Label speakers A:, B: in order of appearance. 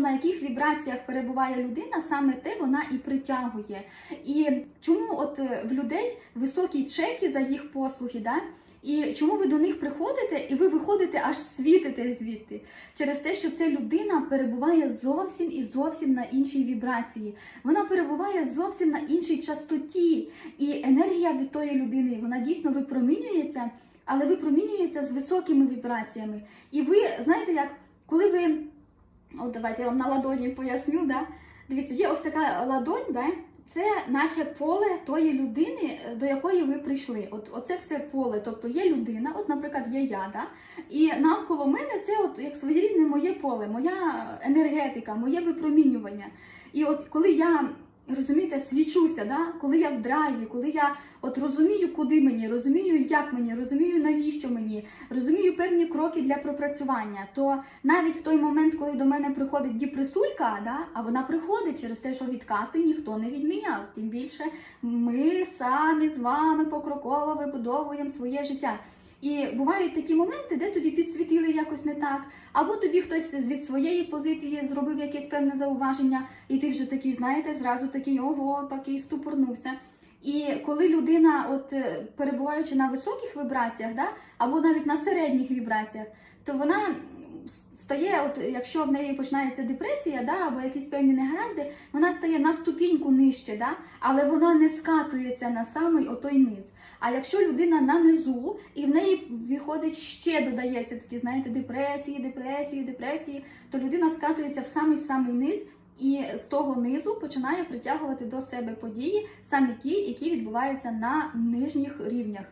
A: на яких вібраціях перебуває людина, саме те вона і притягує. І чому от е, в людей високі чеки за їх послуги, да? І чому ви до них приходите і ви виходите аж світите звідти? Через те, що ця людина перебуває зовсім і зовсім на іншій вібрації. Вона перебуває зовсім на іншій частоті. І енергія від тої людини вона дійсно випромінюється, але випромінюється з високими вібраціями. І ви знаєте, як коли ви. От давайте я вам на ладоні поясню, да? Дивіться, є ось така ладонь, да? це наче поле тої людини, е, до якої ви прийшли. От оце все поле. Тобто є людина, от, наприклад, є я, да? і навколо мене це от як своєрідне моє поле, моя енергетика, моє випромінювання. І от коли я розумієте, свічуся, да? коли я в драйві, коли я от розумію, куди мені, розумію, як мені, розумію, навіщо мені, розумію певні кроки для пропрацювання, то навіть в той момент, коли до мене приходить діпресулька, да, а вона приходить через те, що відкати ніхто не відміняв. Тим більше ми самі з вами покроково вибудовуємо своє життя. І бувають такі моменти, де тобі підсвітили якось не так, або тобі хтось від своєї позиції зробив якесь певне зауваження, і ти вже такий, знаєте, зразу такий ого, такий ступорнувся. І коли людина, от е, перебуваючи на високих вібраціях, да, або навіть на середніх вібраціях, то вона стає, от якщо в неї починається депресія, да, або якісь певні негаразди, вона стає на ступіньку нижче, да, але вона не скатується на самий отой низ. А якщо людина на низу виходить ще додається такі, знаєте, депресії, депресії, депресії, то людина скатується в самий самий низ. І з того низу починає притягувати до себе події саме ті, які відбуваються на нижніх рівнях.